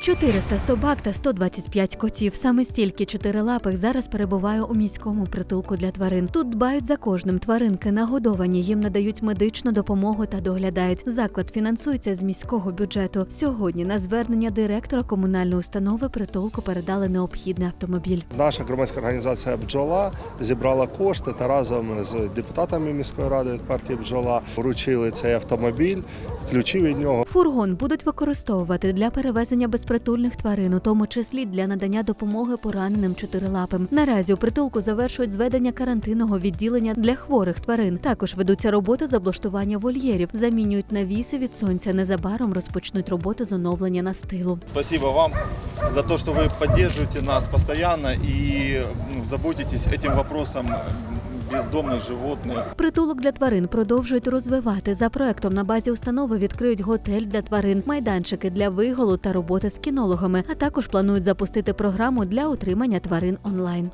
400 собак та 125 котів. Саме стільки чотирилапих зараз перебуває у міському притулку для тварин. Тут дбають за кожним тваринки, нагодовані, їм надають медичну допомогу та доглядають. Заклад фінансується з міського бюджету. Сьогодні на звернення директора комунальної установи притулку передали необхідний автомобіль. Наша громадська організація Бджола зібрала кошти та разом з депутатами міської ради партії Бджола вручили цей автомобіль, ключі від нього. Фургон будуть використовувати для перевезення безпритульних тварин, у тому числі для надання допомоги пораненим чотирилапим. Наразі у притулку завершують зведення карантинного відділення для хворих тварин. Також ведуться роботи з облаштування вольєрів, замінюють навіси від сонця. Незабаром розпочнуть роботи з оновлення настилу. Спасибо вам за то, что вы поддерживаете нас постоянно и ну, заботитесь этим вопросом бездомных животных. Притулок для тварин продовжують розвивати. За проектом на базі установи відкриють готель для тварин, майданчики для виголу та роботи з кінологами. А також планують запустити програму для утримання тварин онлайн.